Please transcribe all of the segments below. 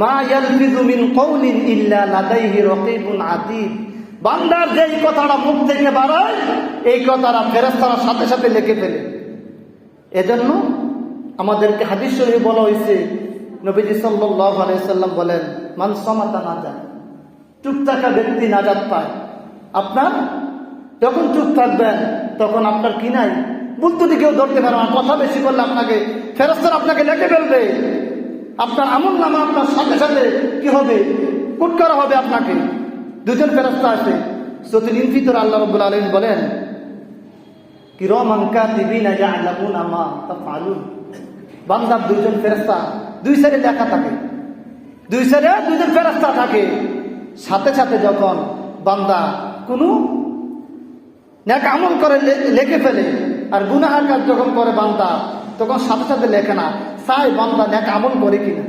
মা ইয়ালফিযু মিন কওলিন ইল্লা লাদাইহি রাকীবুন আতীদ। বান্দার যেই কথাটা মুখ থেকে বাড়ায়, এই কথাটা ফেরেশতারা সাথে সাথে লিখে ফেলে। এজন্য আমাদেরকে হাদিস শরীফে বলা হয়েছে, নবীজি সাল্লাল্লাহু আলাইহি সাল্লাম বলেন, মান সামাতা নাজাত। চুপ থাকা ব্যক্তি নাজাত পায়। আপনার যখন চুপ থাকবেন, তখন আপনার কি নাই? বুলতুটি কেউ ধরতে পারে না, কথা বেশি করলে আপনাকে ফেরস্তার আপনাকে লেখে ফেলবে। আপনার আমল নামা আপনার সাথে সাথে কি হবে? কুট করা হবে আপনাকে। দুজন ফেরস্তা আছে সতিন ইনফিতর আল্লাহ রব্বুল আলম বলেন বান্দার দুইজন ফেরেশতা, দুই সাইডে লেখা থাকে। দুই সাইডে দুইজন ফেরেশতা থাকে। সাথে সাথে যখন বান্দা কোনো ন্যাক আমল করে লিখে ফেলে, আর গুনাহার কাজ যখন করে বান্দা তখন সাথে সাথে লেখে না, চাই বান্দা ন্যাক আমল করে কিনা।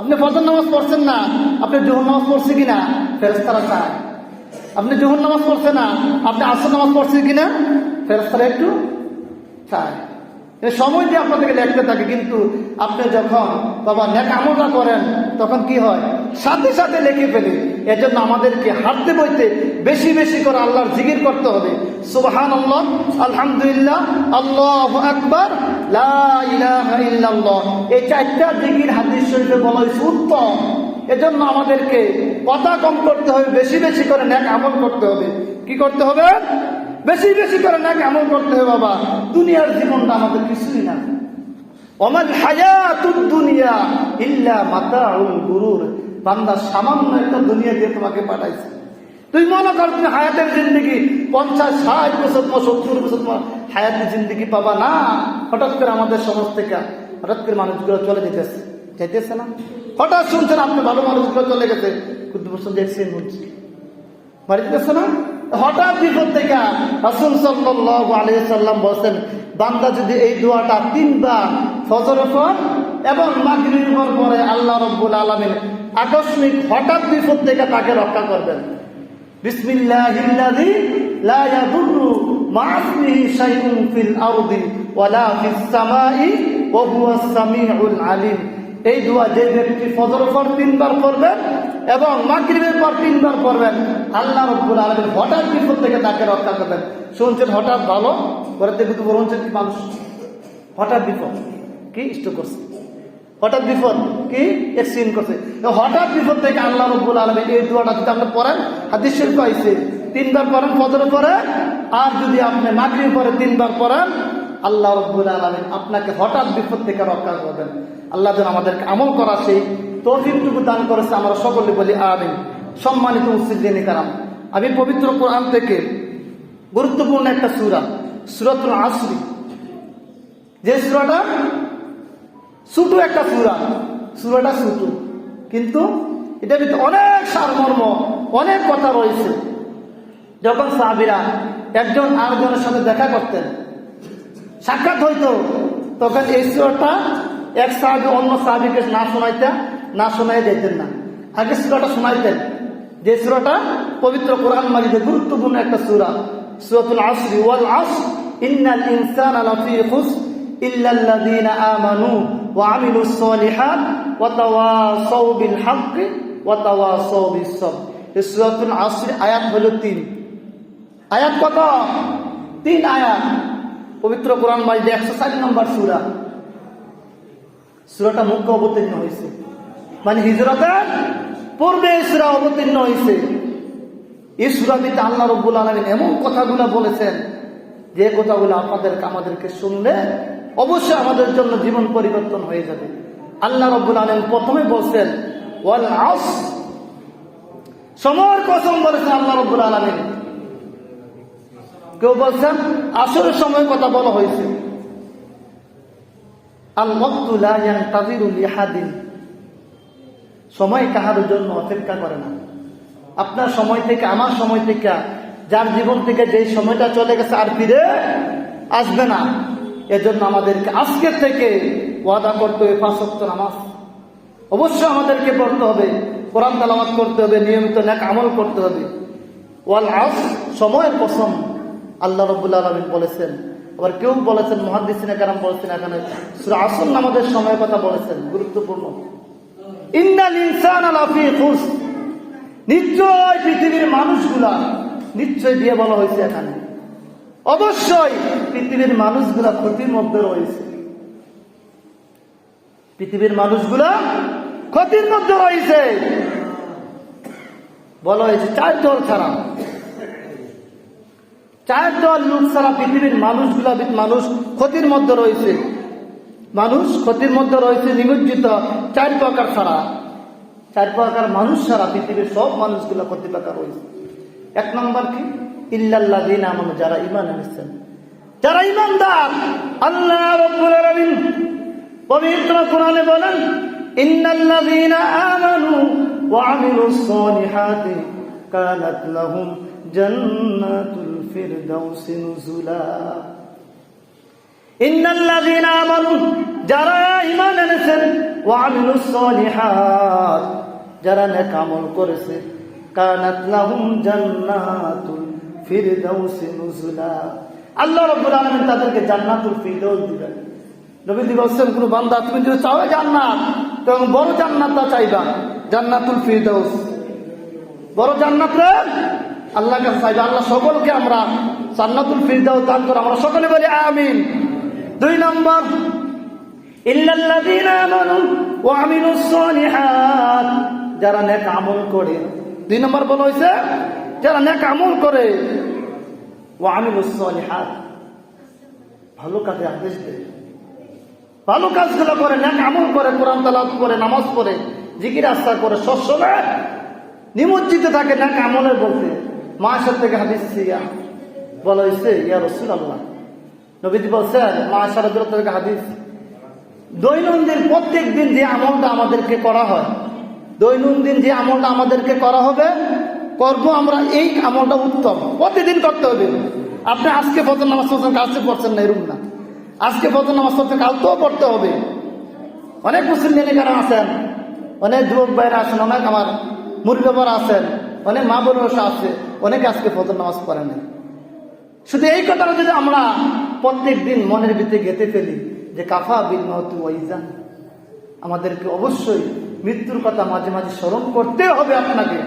আপনি ফজর নামাজ পড়ছেন না, আপনি জোহর নামাজ পড়ছে কিনা? ফেরেস্তারা চায়। আপনি জোহর নামাজ পড়ছে না, আপনি আসর নামাজ পড়ছেন কিনা? ফেরেস্তারা একটু চায়। সময় দিয়ে আপনাদেরকে লেখতে থাকে, কিন্তু আপনি যখন বাবা নেক আমলটা করেন, তখন কি হয়? সাথে সাথে লিখে ফেলে। এজন্য আমাদেরকে হাঁটতে বইতে বেশি বেশি করে আল্লাহর জিগির করতে হবে। সুবহান আল্লাহ আলহামদুলিল্লাহ, আল্লাহ আকবার এই চারটা জিকির হাদিস শরীফে বলা হয়েছে উত্তম। এজন্য আমাদেরকে কথা কম করতে হবে, বেশি বেশি করে নেক আমল করতে হবে। কি করতে হবে? বেশি বেশি করে নাকি আমল করতে হবে, বাবা। দুনিয়ার জীবনটা আমাদের কিছুই না। অমাল দুনিয়া ইল্লা মাতাউল গুরুর। বান্দা সামান্য একটা দুনিয়া দিয়ে তোমাকে পাঠাইছে। তুই মনে কর তুমি হায়াতের জিন্দগি, পঞ্চাশ, ষাট বছর তোমার সত্তর বছর তোমার হায়াতের জিন্দগি পাবা না। হঠাৎ করে আমাদের সমাজ থেকে হঠাৎ করে মানুষগুলো চলে যেতেছে। যেতেছে না? হঠাৎ শুনছেন আপনি ভালো মানুষগুলো চলে গেছে। কিন্তু বছর দেখছেন বলছি। বাড়িতে না? হঠাৎ বিপদ থেকে রাসুল সাল্লাল্লাহু আলাইহি সাল্লাম বলছেন, বান্দা যদি এই দোয়াটা তিনবার ফজর পর এবং মাগরিবের পর আল্লাহ রাব্বুল আলামিন আকস্মিক হঠাৎ বিপদ থেকে তাকে রক্ষা করবেন। ওয়ালা আলিম। এই যে ব্যক্তি পর তিনবার করবেন এবং পর তিনবার করবেন আল্লাহ রব্বুল আলমীর হঠাৎ বিপদ থেকে তাকে রক্ষা করবেন। শুনছেন হঠাৎ ভালো? করে দেখে তো বলছেন কি মানুষ? হঠাৎ বিপদ। কি ইষ্ট করছে? হঠাৎ বিপদ, কি? এক্সিডেন্ট করছে। হঠাৎ বিপদ থেকে আল্লাহ রব্বুল আলমী এই দোয়াটা যদি আপনি পড়েন, হাদিস শরীফ আইছে তিনবার পড়েন, ফজর পরে আর যদি আপনি মাগরিব পরে তিনবার পড়েন, আল্লাহ রব্বুল আলমিন আপনাকে হঠাৎ বিপদ থেকে রক্ষা করবেন। আল্লাহ যেন আমাদেরকে আমল করা সেই তৌফিকটুকু দান করেছে, আমরা সকলে বলি আমিন। সম্মানিত মুসিদ্দিনী কারাম, আমি পবিত্র কোরআন থেকে গুরুত্বপূর্ণ একটা সুরা, সুরতুল আসরি। যে সুরাটা ছোটো একটা সুরা। সুরাটা ছোটো কিন্তু এটার ভিতরে অনেক সারমর্ম, অনেক কথা রয়েছে। যখন সাহাবিরা একজন আরেকজনের সাথে দেখা করতেন, সাক্ষাৎ হইতো, তখন এই সুরাটা এক সাহাবি অন্য সাহাবিকে না শোনাইতে না শোনাই দিতেন না। আগে সুরাটা শোনাইতেন। যে সুরাটা পবিত্র কোরআন মাজিদে গুরুত্বপূর্ণ একটা সুরা, সুরাতুল আসরি। ওয়াল আস ইন্নাল ইনসানা লাফি খুস ইল্লাল্লাযীনা আমানু। হাক্কি ওয়া তাওয়াসাউ বিস সাবর এই সূরাতুল আসর আয়াত হলো তিন। আয়াত কত? তিন আয়াত। পবিত্র কোরআন মাজিদে একশো ষাট নম্বর সুরা। সুরাটা মুখ্য অবতীর্ণ হয়েছে। মানে হিজরতের পূর্বে সুরা অবতীর্ণ হয়েছে। এই সুরাটিতে আল্লাহ রব্বুল আলমিন এমন কথাগুলো বলেছেন, যে কথাগুলো আপনাদেরকে, আমাদেরকে শুনলে অবশ্যই আমাদের জন্য জীবন পরিবর্তন হয়ে যাবে। আল্লাহ রব্বুল আলম প্রথমে বলছেন, ওয়াল আস সময়ের কসম বলেছেন আল্লাহ রব্বুল আলমিন। কেউ বলছেন, আসরের সময় কথা বলা হয়েছে। সময় কাহার জন্য অপেক্ষা করে না। আপনার সময় থেকে, আমার সময় থেকে, যার জীবন থেকে যে সময়টা চলে গেছে আর ফিরে আসবে না। এজন্য আমাদেরকে আজকের থেকে ওয়াদা করতে হবে পাঁচক্ত নামাজ। অবশ্যই আমাদেরকে পড়তে হবে, কোরআন তালামাত করতে হবে, নিয়মিত ন্যাক আমল করতে হবে। ওয়াল আস সময়ের কসম, আল্লাহ রব্বুল্লা আলমিন বলেছেন। আবার কেউ বলেছেন মহাদিসিনা কারাম বলেছেন এখানে আসল নামাজের সময়ের কথা বলেছেন, গুরুত্বপূর্ণ। ইন্নাল ইনসান নিশ্চয় পৃথিবীর মানুষগুলা, নিশ্চয় দিয়ে বলা হয়েছে এখানে। অবশ্যই পৃথিবীর মানুষগুলা ক্ষতির মধ্যে রয়েছে। পৃথিবীর মানুষগুলা ক্ষতির মধ্যে রয়েছে। বলা হয়েছে চার দল ছাড়া। চার দল লোক ছাড়া পৃথিবীর মানুষগুলা মানুষ ক্ষতির মধ্যে রয়েছে। মানুষ ক্ষতির মধ্যে রয়েছে নিমজ্জিত চার প্রকার ছাড়া। চার প্রকার মানুষ ছাড়া পৃথিবীর সব মানুষগুলো ক্ষতি প্রকার রয়েছে। এক নম্বর কি? ইল্লাল্লাহ দিন আমন, যারা ইমান এনেছেন। যারা ইমানদার আল্লাহ রব্বুল আলামিন পবিত্র কোরআনে বলেন, ইন্নাল্লাযীনা আমানু ওয়া আমিলুস সালিহাতি কানাত লাহুম জান্নাতুল ফিরদাউসি নুজুলা। ইন্নাল্লাযীনা আমানু, যারা ঈমান এনেছেন, ওয়া আমিলুস সালিহাত, যারা নেক আমল করেছে, কানাত লাহুম জান্নাতুল ফিরদাউসি নুজুলা আল্লাহ রাব্বুল আলামিন তাদেরকে জান্নাতুল ফিরদাউস দিবেন। নবী বলছেন, কোন বান্দা, তুমি যদি চাও জান্নাত, তখন বড় জান্নাতটা চাইবা। জান্নাতুল ফিরদাউস। বড় জান্নাত রে? চাইবা। আল্লাহ সকলকে আমরা জান্নাতুল ফিরদাউস দান করে। আমরা সকলে বলি আমিন। দুই নম্বর, ইল্লাল্লাযীনা আমানু ওয়া আমিলুস সালিহাত। যারা নেক আমল করে। দুই নম্বর বলা হয়েছে যারা নেক আমল করে, ওয়া আমিলুস হাত ভালো কাজে আদেশ দেয়। ভালো কাজগুলো করে, নেক আমল করে, কোরআন তালাত করে, নামাজ পড়ে, জিকির আস্থা করে সবসময় নিমজ্জিত থাকে নেক আমলের বলতে মাসের থেকে হাদিস ইয়া বলা হয়েছে, ইয়া রসুল আল্লাহ নবীজি বলছেন মা সারাদুল থেকে হাদিস, দৈনন্দিন প্রত্যেক দিন যে আমলটা আমাদেরকে করা হয়, দৈনন্দিন যে আমলটা আমাদেরকে করা হবে করব আমরা এই আমলটা উত্তম। প্রতিদিন করতে হবে। আপনি আজকে ফজর নামাজ পড়ছেন কালকে পড়ছেন না, এরকম না। আজকে ফজর নামাজ পড়ছেন কালকেও পড়তে হবে। অনেক মুসলিম নেনিকারা আছেন? অনেক যুবক ভাইরা আছেন, অনেক আমার মুরব্বীরা আছেন, অনেক মা বোনেরা আছে, অনেক আজকে ফজর নামাজ পড়ে না শুধু এই কথাটা যদি আমরা প্রত্যেক দিন মনের ভিতরে গেঁথে ফেলি, যে কাফা বিল মাহতু ওয়াইজান আমাদেরকে অবশ্যই মৃত্যুর কথা মাঝে মাঝে স্মরণ করতে হবে আপনাকে।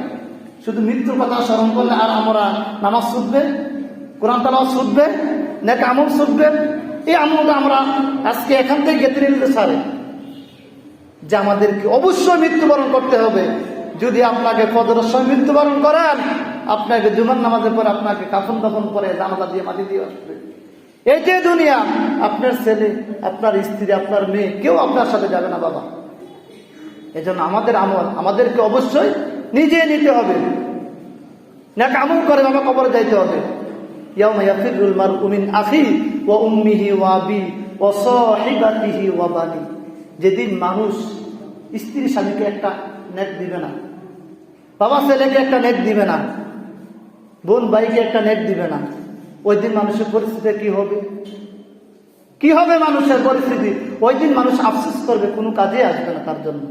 শুধু মৃত্যুর কথা স্মরণ করলে আর আমরা নামাজ শুধবে, কোরআন তালাও শুধবে, নেক আমল শুধবে। এই আমলটা আমরা আজকে এখান থেকে গেঁথে নিতে সারে যে আমাদেরকে অবশ্যই মৃত্যুবরণ করতে হবে। যদি আপনাকে ফজরের সময় মৃত্যুবরণ করেন, আপনাকে জুমার নামাজের পর আপনাকে কাফন দাফন করে জানালা দিয়ে মাটি দিয়ে আসবে। এই যে দুনিয়া, আপনার ছেলে, আপনার স্ত্রী, আপনার মেয়ে, কেউ আপনার সাথে যাবে না বাবা। এজন্য আমাদের আমল, আমাদেরকে অবশ্যই নিজে নিতে হবে। না আমল করে বাবা কবরে যাইতে হবে। উম্মিহি যেদিন মানুষ স্ত্রী স্বামীকে একটা নেট দিবে না, বাবা ছেলেকে একটা নেট দিবে না, বোন ভাইকে একটা নেট দিবে না ওই দিন মানুষের পরিস্থিতি কি হবে? কি হবে মানুষের পরিস্থিতি? ওই দিন মানুষ আফসোস করবে, কোনো কাজে আসবে না তার জন্য।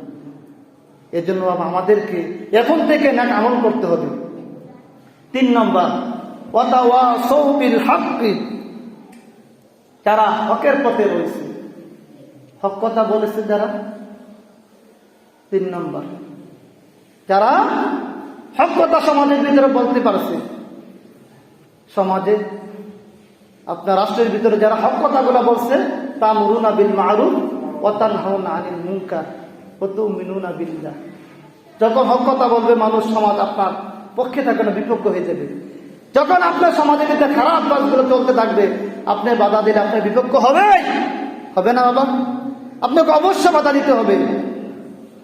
এজন্য আমাদেরকে এখন থেকে নাক আমল করতে হবে। তিন নম্বর যারা হকের পথে রয়েছে, হক কথা বলেছে যারা? তিন নম্বর, যারা হক কথা সমাজের ভিতরে বলতে পারছে, সমাজে আপনার রাষ্ট্রের ভিতরে যারা হক কথাগুলো বলছে তা মুরুনা বিল মারুফ অতান হাউনা আনিল তো মিনুনা বিল্লাহ। যখন হক কথা বলবে, মানুষ সমাজ আপনার পক্ষে থাকে না, বিপক্ষ হয়ে যাবে। যখন আপনার সমাজের ভিতরে খারাপ কাজগুলো চলতে থাকবে, আপনি বাধা দিলে আপনার বিপক্ষ হবে? হবে না বাবা। আপনাকে অবশ্যই বাধা দিতে হবে।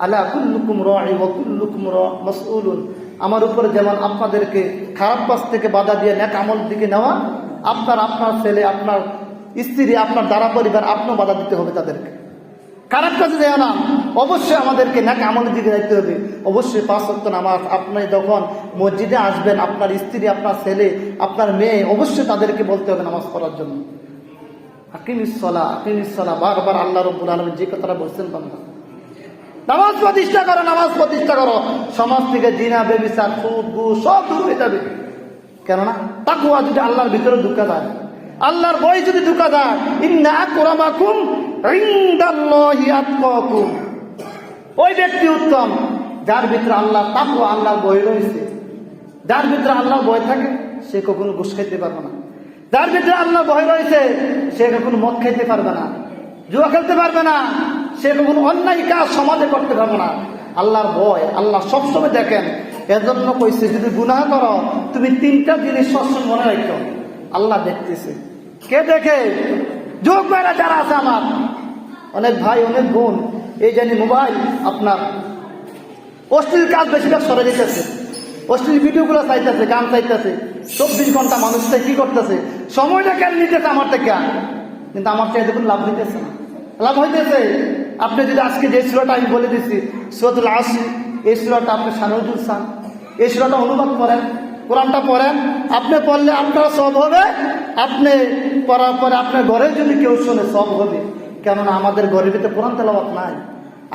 আল্লাহ কুল্লুকুম কুল্লুকুম মাসউলুন। আমার উপরে যেমন আপনাদেরকে খারাপ কাজ থেকে বাধা দিয়ে নেক আমল দিকে নেওয়া, আপনার আপনার ছেলে, আপনার স্ত্রী, আপনার দ্বারা পরিবার আপনার বাধা দিতে হবে তাদেরকে। খারাপ কাজে দেয় না। অবশ্যই আমাদেরকে নাকি আমলের দিকে যাইতে হবে। অবশ্যই পাঁচ সপ্তাহ নামাজ, আপনি যখন মসজিদে আসবেন, আপনার স্ত্রী, আপনার ছেলে, আপনার মেয়ে, অবশ্যই তাদেরকে বলতে হবে নামাজ পড়ার জন্য। আকিমিসলা আকিমিসলা বারবার আল্লাহ রব্বুল আলমী যে কথাটা বলছেন বান্দা। নামাজ প্রতিষ্ঠা করো, নামাজ প্রতিষ্ঠা করো। সমাজ থেকে জিনা, বেবিচার গু, সব দূর হয়ে যাবে। কেননা তাকুয়া যদি আল্লাহর ভিতরে ঢুকা যায়, আল্লাহর বই যদি ঢুকা যায়, ইন্না আতকাকুম ওই ব্যক্তি উত্তম, যার ভিতরে আল্লাহ তাকু আল্লাহ বই রয়েছে। যার ভিতরে আল্লাহ বই থাকে, সে কখনো ঘুষ খাইতে পারবে না। যার ভিতরে আল্লাহ বই রয়েছে, সে কখনো মদ খাইতে পারবে না। জুয়া খেলতে পারবে না। সে কখনো অন্যায় কাজ সমাজে করতে পারবে না। আল্লাহর ভয়, আল্লাহ সবসময় দেখেন। এজন্য কইছে, যদি গুনাহ করো, তুমি তিনটা জিনিস সবসময় মনে রাখো। আল্লাহ দেখতেছে। কে দেখে? যোগ যারা আছে আমার অনেক ভাই, অনেক বোন, এই জানি মোবাইল, আপনার। অশ্লীল কাজ বেশিরভাগ সরে যেতেছে। অশ্লীল ভিডিওগুলো চাইতেছে, গান চাইতেছে। চব্বিশ ঘণ্টা মানুষটা কি করতেছে? সময়টা কেন নিতেছে আমার থেকে? কিন্তু আমার থেকে দেখুন লাভ হইতেছে না। লাভ হইতেছে। আপনি যদি আজকে যে সুরাটা আমি বলে দিচ্ছি সুরতুল আসি এই সুরাটা আপনি সানুজুল সান এই সুরাটা অনুবাদ করেন, কোরআনটা পড়েন। আপনি পড়লে আপনার সব হবে, আপনি পড়ার পরে আপনার ঘরে যদি কেউ শোনে সব হবে। কেননা আমাদের ভিতরে কোরআন তেলাওয়াত নাই।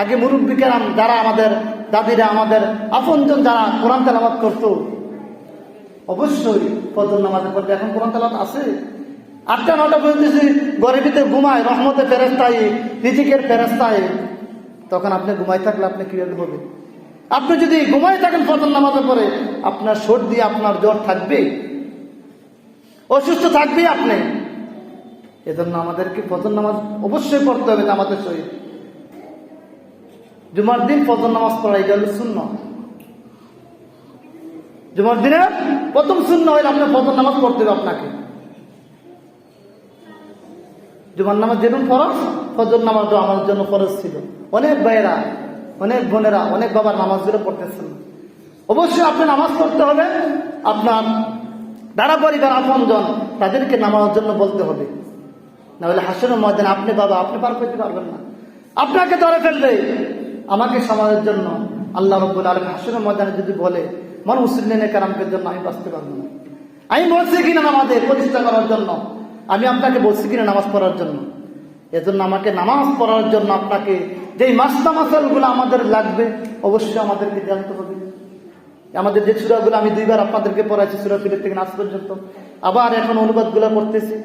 আগে মুরব্বিকেরা যারা আমাদের দাদিরা আমাদের আপনজন যারা কোরআন তেলাওয়াত করতো, অবশ্যই ফজর নামাজে পড়বে এখন কোরআন তেলাওয়াত আছে। আটটা নটা বলতেছি ভিতরে ঘুমায় রহমতে ফেরেস্তায় রিজিকের ফেরেস্তায় তখন আপনি ঘুমাই থাকলে আপনি কীভাবে হবে? আপনি যদি ঘুমাই থাকেন ফজর নামাজের পরে, আপনার সর্দি, আপনার জ্বর থাকবে। অসুস্থ থাকবে আপনি। এজন্য আমাদেরকে ফজর নামাজ অবশ্যই পড়তে হবে আমাদের সহিত জুমার দিন ফজর নামাজ পড়া, এটা হলো শূন্য জুমার দিনে প্রথম শূন্য হইলে আপনার ফজর নামাজ পড়তে হবে আপনাকে। জুমার নামাজ যেরকম ফরজ, ফজর নামাজও আমার জন্য ফরজ ছিল। অনেক ভাইয়েরা, অনেক বোনেরা, অনেক বাবার নামাজগুলো পড়তেছেন। অবশ্যই আপনি নামাজ পড়তে হবে, আপনার যারা পরিবার আপনজন, তাদেরকে নামাজের জন্য বলতে হবে। না হলে হাসির ময়দানে আপনি বাবা, আপনি পার করতে পারবেন না। আপনাকে ধরে ফেললে আমাকে সমাজের জন্য আল্লাহ রব্বুল আলম হাসির ময়দানে যদি বলে, মন মুসলিম কারামকের জন্য আমি বাঁচতে পারব না। আমি বলছি কিনা নামাজে প্রতিষ্ঠা করার জন্য? আমি আপনাকে বলছি কিনা নামাজ পড়ার জন্য? এজন্য আমাকে নামাজ পড়ার জন্য আপনাকে যেই মাস্তা মাসালগুলো আমাদের লাগবে, অবশ্যই আমাদেরকে জানতে হবে। আমাদের যে সুরাগুলো আমি দুইবার আপনাদেরকে পড়াইছি, সুরা ফিরের থেকে নাচ পর্যন্ত। আবার এখন অনুবাদগুলো করতেছি